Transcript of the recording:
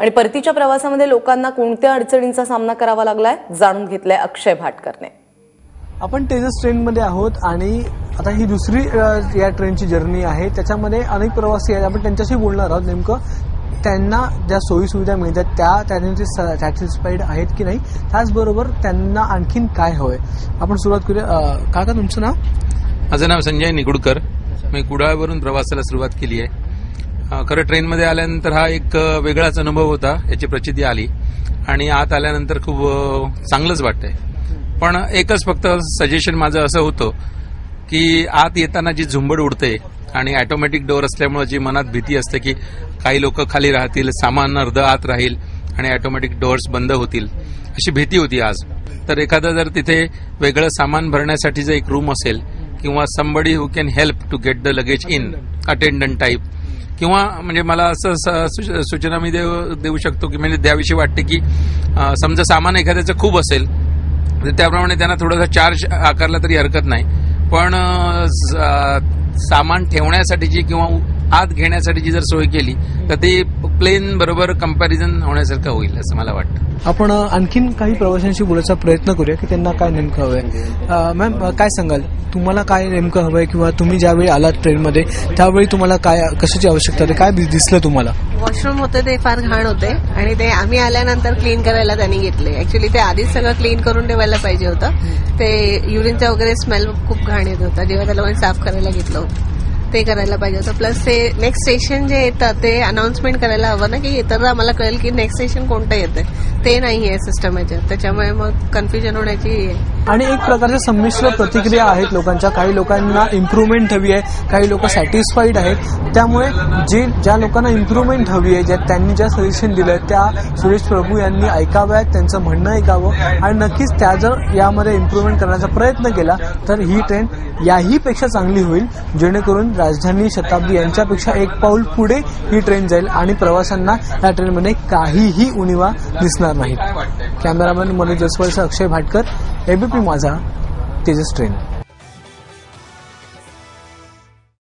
आणि परतीच्या प्रवासामध्ये लोकांना कोणत्या अडचणींचा सामना करावा लागलाय जाणून घेतलाय अक्षय भाटकरने. आपण तेजस ट्रेनमध्ये आहोत आणि आता ही दुसरी या ट्रेनची जर्नी आहे. त्याच्यामध्ये अनेक प्रवासी आहेत. आपण त्यांच्याशी बोलणार आहोत नेमकं. त्यांना ज्या सोयी सुविधा मिळतात त्या त्यांनी ते सॅटिस्फाईड आहेत की नाही त्याचबरोबर त्यांना आणखीन काय हवंय? आपण सुरुवात करूया. काका तुमचं नाव? माझं नाव संजय निगुडकर. मी कुडाळवरून प्रवासाला सुरुवात केली आहे. खरं ट्रेनमध्ये आल्यानंतर हा एक वेगळाच अनुभव होता याची प्रचिती आली. आणि आत आल्यानंतर खूप चांगलंच वाटतंय. पण एकच फक्त सजेशन माझं असं होतं की आत येताना जी झुंबड उडते आणि ऑटोमॅटिक डोअर असल्यामुळे जी मनात भीती असते की काही लोक खाली राहतील सामान अर्ध आत राहील आणि ऑटोमॅटिक डोअर्स बंद होतील अशी भीती होती आज. तर एखादं जर तिथे वेगळं सामान भरण्यासाठी जर एक रूम असेल किंवा somebody who can help to get the luggage in attendant type किंवा म्हणजे मला असं सूचना मी देऊ देऊ शकतो की म्हणजे द्याविषयी वाटते की समजा सामान एखाद्याचं खूप असेल तर त्याप्रमाणे त्यांना थोडासा चार्ज आकारला तरी हरकत नाही. पण सामान ठेवण्यासाठीची किंवा आत घेण्यासाठीची जर सोय केली तर ते प्लेन बरोबर कंपॅरिझन होण्यासारखं होईल असं मला वाटतं. आपण आणखीन काही प्रवाशांशी बोलायचा प्रयत्न करूया की त्यांना काय नेमकं हवंय. मॅम काय सांगाल? तुम्हाला काय नेमकं हवंय किंवा तुम्ही ज्यावेळी आलात ट्रेनमध्ये त्यावेळी तुम्हाला काय कशाची आवश्यकता होती? काय दि- दिसलं तुम्हाला? वॉशरूम होते ते फार घाण होते आणि ते आम्ही आल्यानंतर क्लीन करायला त्यांनी घेतले. ऍक्च्युली ते आधीच सगळं क्लीन करून ठेवायला पाहिजे होतं. ते युरिनचा वगैरे स्मेल खूप घाण येत होता. जेव्हा त्याला पण साफ करायला घेतलं होतं. ते करायला पाहिजे होतं. प्लस ते नेक्स्ट स्टेशन जे येतं ते अनाउन्समेंट करायला हवं ना की येताना आम्हाला कळेल की नेक्स्ट स्टेशन कोणतं येतं ते नाही आहे सिस्टम याच्यात. त्याच्यामुळे मग कन्फ्युजन होण्याची हे आहे. आणि एक प्रकारच्या संमिश्र प्रतिक्रिया आहेत लोकांच्या. काही लोकांना इम्प्रुव्हमेंट हवी आहे काही लोक सॅटिस्फाईड आहेत. त्यामुळे जे ज्या लोकांना इम्प्रुव्हमेंट हवी आहे ज्या त्यांनी ज्या सजेशन दिलं त्या सुरेश प्रभू यांनी ऐकाव्यात त्यांचं म्हणणं ऐकावं. आणि नक्कीच त्या जर यामध्ये इम्प्रुव्हमेंट करण्याचा प्रयत्न केला तर ही ट्रेन याही पेक्षा चांगली होईल. जेणेकरून राजधानी शताब्दी यांच्यापेक्षा एक पाऊल पुढे ही ट्रेन जाईल आणि प्रवाशांना या ट्रेनमध्ये काहीही उणिवा दिसणार नाहीत कॅमेरामॅन मनोज जसवलसह अक्षय भाटकर एबीपी माझा तेजस ट्रेन.